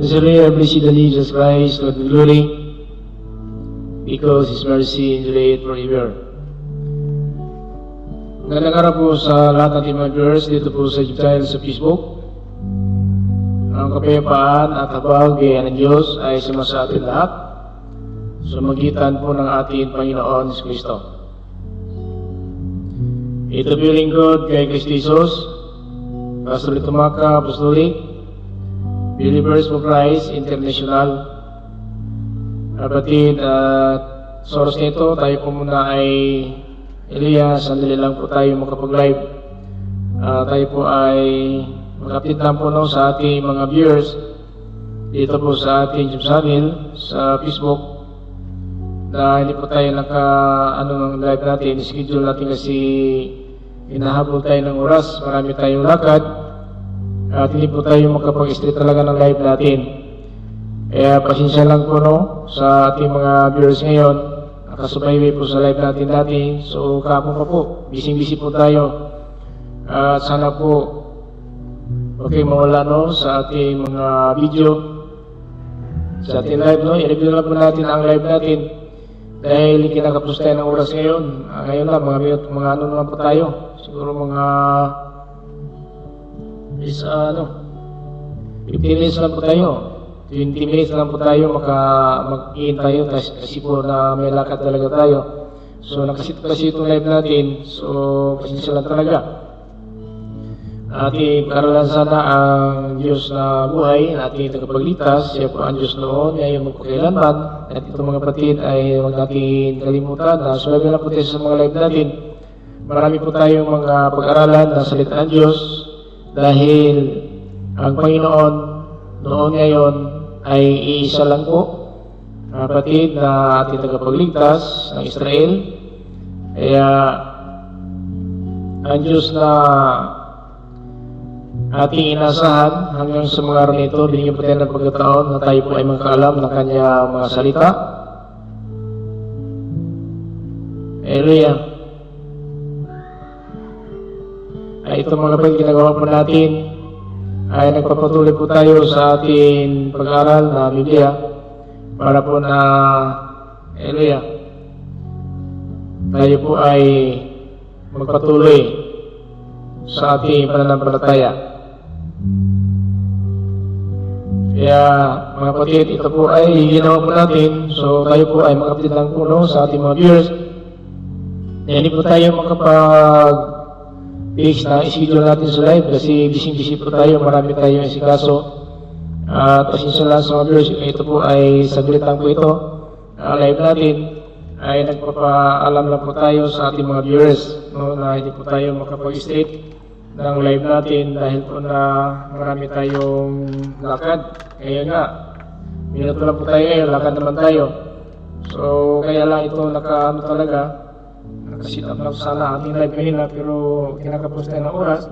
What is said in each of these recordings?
Sincerely, I bless you, the Jesus Christ, Lord of glory, because His mercy endureth forever. Magandang araw po sa lahat ng mga viewers dito po sa channel sa Facebook. Ang kapayapaan at habag ng Diyos ay sumasa atin lahat sa magitan po ng ating Panginoon si Kristo. Ito po yung lingkod kay Kristo Jesus, Pastor Litumaka Apostolic, Believers for Christ International. Kapatid at sa oras nito, tayo po muna ay Elias, sandali lang po tayo makapag-live. Ah, tayo po ay mag-update lang po no, sa ating mga viewers dito po sa ating YouTube channel sa Facebook na hindi po tayo naka ano ng live natin, schedule natin kasi hinahabol tayo ng oras, marami tayong lakad at hindi po tayo makapag-street talaga ng live natin. Kaya pasensya lang po no sa ating mga viewers ngayon. Nakasubaybay po sa live natin dati. So kapon pa po, busy-busy po tayo. At sana po okay mawala no sa ating mga video sa ating live no. I-review na po natin ang live natin dahil kinakapos tayo ng oras ngayon. Ah, ngayon na mga mga ano naman po tayo. Siguro mga is ah, ano 15 minutes lang po tayo. 20 minutes lang po tayo maka mag-in tayo kasi, po na may lakad talaga tayo. So nakasit kasi itong live natin. So pasensya lang talaga. Ating paralan sana ang Diyos na buhay, ating tagapagligtas, siya po ang Diyos noon, ngayon magpakailanman. At itong mga kapatid ay huwag natin kalimutan na sulabi na po tayo sa mga live natin. Marami po tayong mga pag-aralan na salita ng Diyos dahil ang Panginoon noon ngayon ay iisa lang po, kapatid na ating tagapagligtas ng Israel. Kaya ang Diyos na ating inasahan hanggang sa mga araw nito, binigyan po tayo ng pagkataon na tayo po ay magkaalam ng kanya mga salita. Hallelujah. Ay ito mga kapatid, ginagawa po natin ay nagpapatuloy po tayo sa ating pag-aaral na Biblia para po na Hallelujah. Tayo po ay magpatuloy sa ating pananampalataya. Kaya mga kapatid, ito po ay ginawa po natin. So tayo po ay mag-update lang po no, sa ating mga viewers. Hindi po tayo makapag fix na schedule natin sa live kasi busy-busy po tayo, marami tayong isikaso. At pasensya lang sa mga viewers, ito po ay saglit lang po ito. Uh, live natin ay nagpapaalam lang po tayo sa ating mga viewers no, na hindi po tayo makapag-straight ng live natin dahil po na marami tayong lakad. Kaya nga, minuto lang po tayo ngayon, lakad naman tayo. So, kaya lang ito naka, ano talaga, nakasit up lang sana ating live ngayon na, pero kinakapos tayo ng oras.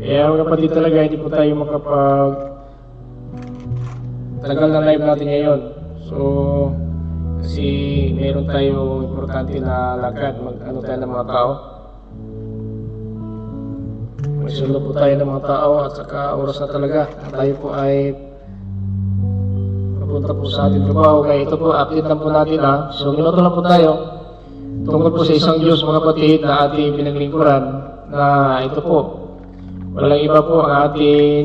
Kaya mga kapatid talaga, hindi po tayo makapag tagal na live natin ngayon. So, kasi meron tayong importante na lakad, mag ano tayo ng mga tao. May sundo po tayo ng mga tao at saka oras na talaga. At tayo po ay papunta po sa ating trabaho. Kaya ito po, update lang po natin ha. So, minuto lang po tayo tungkol po sa isang Diyos mga kapatid na ating pinaglingkuran na ito po. Walang iba po ang ating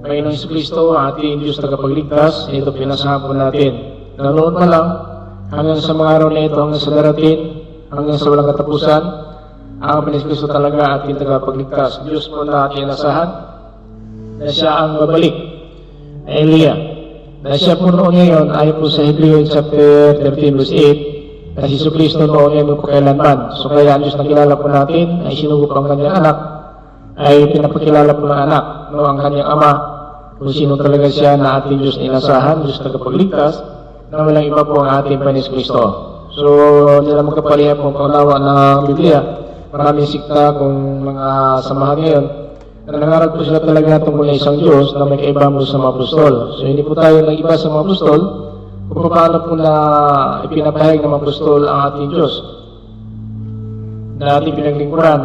Panginoong Kristo, ang ating Diyos tagapagligtas. Ito pinasahan po natin. Nanood na lang hanggang sa mga araw na ito, hanggang sa darating, hanggang sa walang katapusan, ang Panginoon Kristo talaga ating tagapagligtas. Diyos po na ating nasahan na siya ang babalik. Hallelujah. Na siya po noon ngayon, ayon po sa Hebrew chapter 13 verse 8, na si Kristo noon ngayon magpakailanman. So kaya ang Diyos na kilala po natin ay sinugo ang kanyang anak, ay pinapakilala po ng anak, no, ang kanyang ama, kung sino talaga siya na ating Diyos na inasahan, Diyos tagapagligtas, na walang iba po ang ating Panginoon Kristo. So, hindi na magkapalihan po ang kaunawa ng Biblia. Maraming sikta kung mga samahan ngayon na nangarap po sila talaga tungkol na isang Diyos na may kaiba sa mga apostol. So, hindi po tayo nag-iba sa mga apostol kung paano po na ipinapahayag ng apostol ang ating Diyos na ating pinaglingkuran.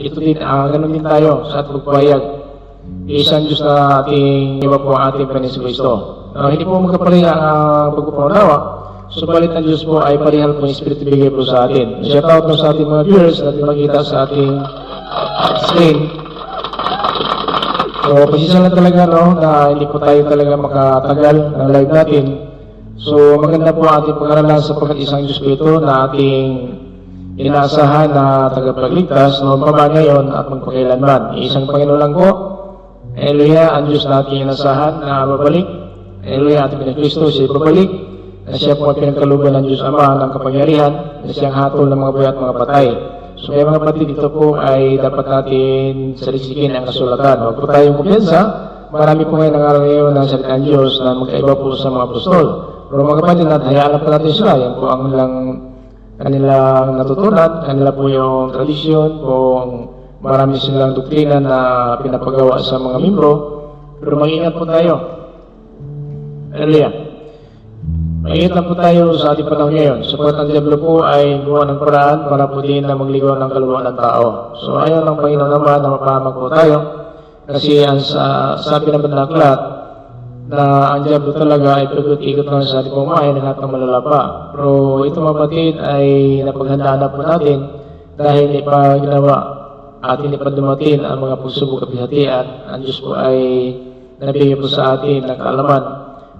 Ito din, ah, ganun din tayo sa ating pagpahayag isang Diyos na ating iba po ang ating Panginoon Kristo. Uh, hindi po magkapareha ang pagpapaunawa, subalit ang Diyos po ay parehal po yung Espiritu bigay po sa atin. Shout out po sa ating mga viewers na makita sa ating screen. So, pasisya lang talaga no, na hindi po tayo talaga makatagal ng live natin. So, maganda po ating pag-aralan sapagkat isang Diyos po ito na ating inaasahan na tagapagligtas noon pa man ngayon at magpakailanman. Isang Panginoon lang po. Hallelujah, ang Diyos na ating inaasahan na babalik. Hallelujah, ating Pinagkristo, siya babalik. Na siya po ang pinagkaluban ng Diyos Ama ng kapangyarihan, na siyang hatol ng mga buhay at mga patay. So kaya mga kapatid, ito po ay dapat natin salisikin ang kasulatan. Huwag po tayong kumpiyansa. Marami po ngayon ang araw ngayon ng salita ng Diyos na magkaiba po sa mga apostol. Pero mga kapatid, at hayaan po natin sila. Yan po ang lang kanilang natutunan, kanila po yung tradisyon, kung marami silang doktrina na pinapagawa sa mga membro. Pero mag-ingat po tayo. Hallelujah. Maingat lang po tayo sa ating panahon ngayon. Sapagkat ang Diablo po ay gawa ng paraan para po din na magligaw ng kaluwaan ng tao. So ayaw ng Panginoon naman na mapamag po tayo. Kasi ang sa, sabi naman ng aklat, na ang Diablo talaga ay pagkikot lang sa ating pamahay ng lahat ng malalapa. Pero ito mga kapatid ay napaghandaan na po natin dahil hindi pa at hindi pa dumating ang mga pagsubok at bihatian. Ang Diyos po ay nabigay po sa atin ng kaalaman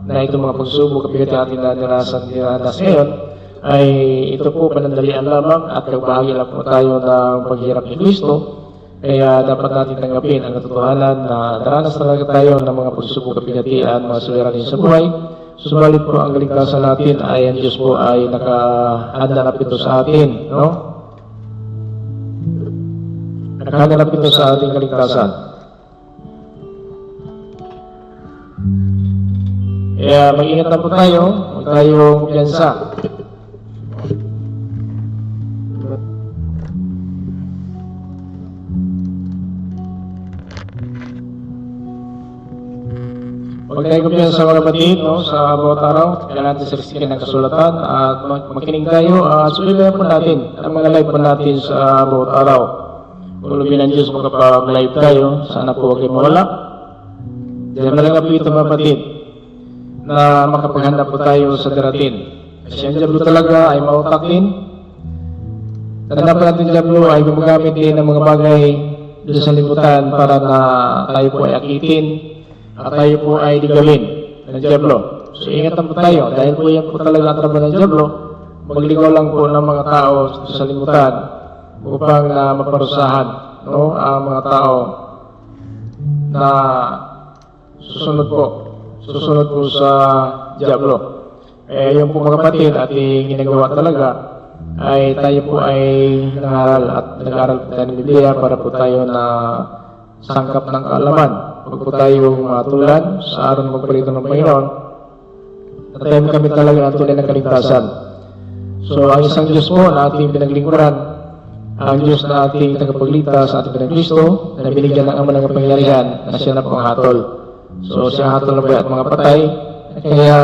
na itong mga pagsubok at bihatian na nirasan diranas ngayon ay ito po panandalian lamang at kagbahagi lang po tayo ng paghirap ni Kristo kaya dapat natin tanggapin ang katotohanan na daranas talaga tayo ng mga pagsubok at pinatian, mga suliranin sa buhay. Subalit po ang kaligtasan natin ay ang Diyos po ay nakahanda na ito sa atin. No? Nakahanda na ito sa ating kaligtasan. Kaya mag-ingat na po tayo, huwag tayong kumpiyansa. Huwag tayo sa mga kapatid, no, sa bawat araw, kailangan natin salisikin ng kasulatan at makinig tayo at sulibayan po natin ang mga live po natin sa bawat araw. Kulubin ng Diyos makapag-live tayo, sana po huwag kayo mawala. Diyan na lang po ito mga kapatid na makapaghanda po tayo sa darating. Kasi ang Diablo talaga ay mautak din. Tanda po natin Diablo ay gumagamit din ng mga bagay doon sa libutan para na tayo po ay akitin at tayo po ay ligawin ng Diablo. So ingatan po tayo dahil po yan po talaga ang trabaho ng Diablo. Magligaw lang po ng mga tao sa libutan upang na maparusahan no, ang mga tao na susunod po susunod po sa Diablo. Eh, yung po mga kapatid, ating ginagawa talaga ay tayo po ay nangaral at nag-aral po tayo ng Biblia para po tayo na sangkap ng kaalaman. Huwag po tayo matulan sa araw ng magpalito ng Panginoon. At tayo kami talaga ang tunay ng kaligtasan. So, ang isang Diyos po na ating pinaglingkuran, ang Diyos na ating tagapagligtas sa ating pinagkristo, na binigyan ng ama ng kapangyarihan na siya na po hatol. So, siya ang hatol na buhay at mga patay. Kaya,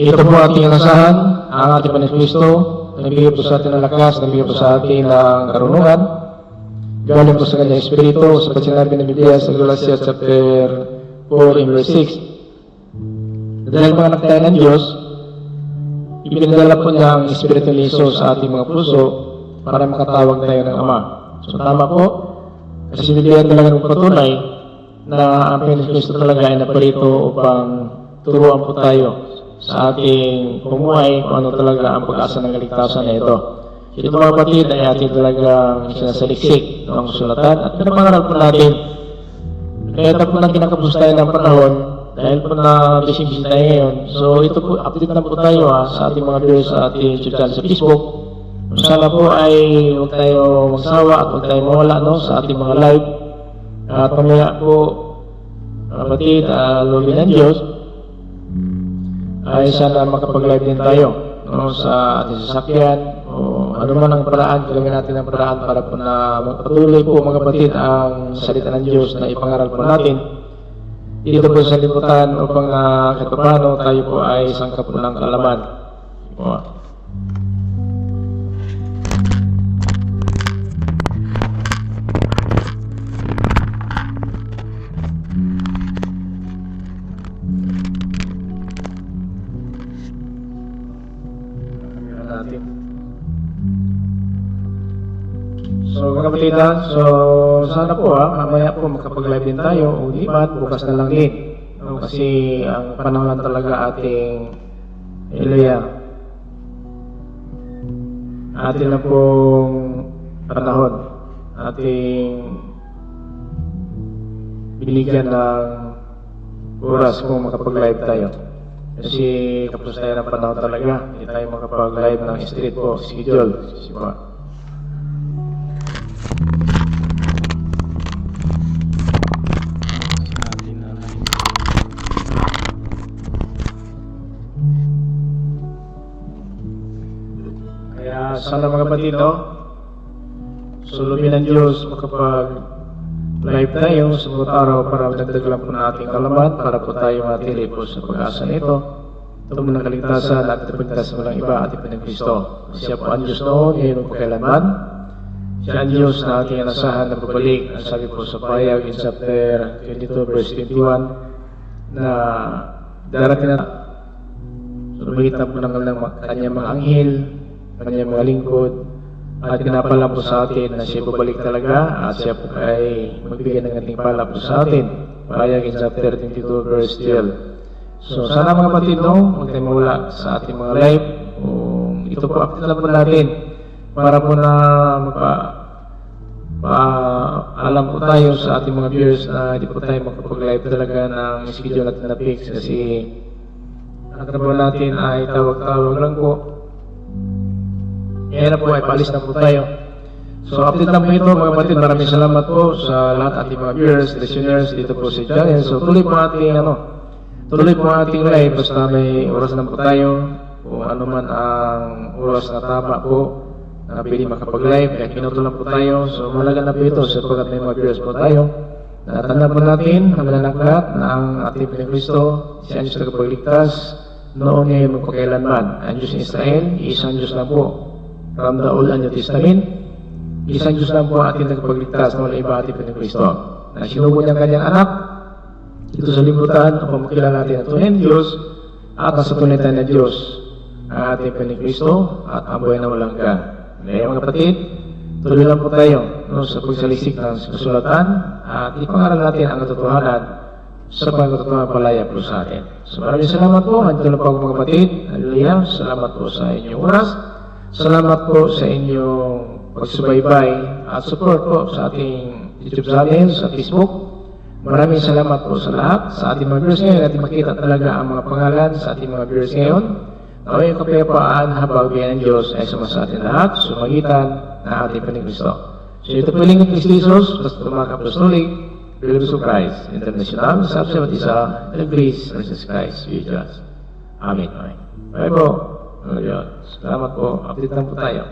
ito po ating inasahan, ang ating pinagkristo, nagbigay po sa atin ng lakas, nagbigay po sa atin ng karunungan, galing po sa kanyang espiritu, sa sinabi ng Biblia sa Galatia chapter 4 and verse 6. Dahil mga anak tayo ng Diyos, ipinadala po niya ang Espiritu ni Jesus sa ating mga puso para makatawag tayo ng Ama. So tama po, kasi Biblia talaga patunay na ang Panginoon talaga ay naparito upang turuan po tayo sa ating pumuhay kung ano talaga ang pag-asa ng kaligtasan na ito. Ito mga kapatid ay ating talagang sinasaliksik ng sulatan at pinapangaral po natin. Kaya po na kinakapos tayo ng panahon dahil po na busy-busy tayo ngayon. So ito po, update na po tayo ha, sa ating mga viewers sa ating YouTube channel sa Facebook. Sana po ay huwag tayo magsawa at huwag tayo mawala no, sa ating mga live. At pamaya po, kapatid, uh, lobby ng Diyos, ay sana makapag-live din tayo no, sa ating sasakyan ano man ang paraan, gawin natin ang paraan para po na magpatuloy po mga kapatid ang salita ng Diyos na ipangaral po natin dito po sa liputan upang na kahit paano tayo po ay sangkap po ng kalaman. O, kita. So, sana po ha, mamaya po makapag-live din tayo. O di ba, bukas na lang din. No, kasi ang panahon talaga ating Hallelujah. Atin na pong panahon. Ating binigyan ng oras kung makapag-live tayo. Kasi kapos tayo ng panahon talaga. Hindi tayo makapag-live ng street po, schedule. Kasi po. Sana mga kapatid, no? Sulubi ng Diyos makapag live tayo sa bawat araw para dagdag lang po na ating para po tayo matili po sa pag-asa nito. Ito mo ng kaligtasan at ipagtas mo lang iba at ipinag Kristo. Siya po ang Diyos noon, ngayon po kailanman. Siya ang Diyos na ating inasahan na babalik. Sabi po sa payag in chapter 22 verse 21 na darating na Sumagitan po ng ng kanyang mga anghel, kanyang mga lingkod, at pinapala po sa atin na siya babalik talaga at siya po ay magbigay ng ating pala po sa atin. Payag in chapter 22 verse 12. So sana mga kapatid, no, huwag tayo mawala sa ating mga live. Kung ito po, update lang po natin para po na magpa pa alam po tayo sa ating mga viewers na hindi po tayo makapag-live talaga ng schedule natin na fix kasi ang trabaho natin ay tawag-tawag lang po. Kaya na po ay paalis na po tayo. So update lang po ito mga kapatid. Maraming salamat po sa lahat ating mga viewers, listeners dito po sa channel. So tuloy po ating ano, tuloy po ating live basta may oras na po tayo. Kung ano man ang oras na tama po na pwede makapag-live. Kaya kinuto lang po tayo. So malaga na po ito sapagkat may mga viewers po tayo. Natanda po natin mananaklat na ang ating Pinagkristo, si na kapagligtas, noon ngayon magpakailanman. Ang Diyos Israel, isang Diyos lang po. From the Old and New Testament, isang Diyos lang po ating nagpagligtas na wala iba ating Pinagkristo. Na sinubo niyang kanyang anak, ito sa libutan upang makilala natin ang tunay na Diyos at nasa tunay tayo na Diyos ang ating Pinagkristo at ang buhay na walang hanggan. Kaya mga kapatid, tuloy lang po tayo no, sa pagsalisik ng kasulatan at ipangaral natin ang katotohanan sa pagkatotohanan palaya po sa atin. So maraming salamat po. Nandito na po mga kapatid. Hallelujah. Salamat po sa inyong oras. Salamat po sa inyong pagsubaybay at support po sa ating YouTube channel, sa Facebook. Maraming salamat po sa lahat. Sa ating mga viewers ngayon, natin makita talaga ang mga pangalan sa ating mga viewers ngayon. Naway kapayapaan habang biyan ng Diyos ay sumasa atin lahat, sumagitan na ating Panigristo. So ito po yung Kristo Jesus, basta mga kapostolik, Believers of Christ, International, sa sa isa, and grace, Jesus Christ, we just. Amen. Amen. Bye po. Salamat po. Update lang po tayo.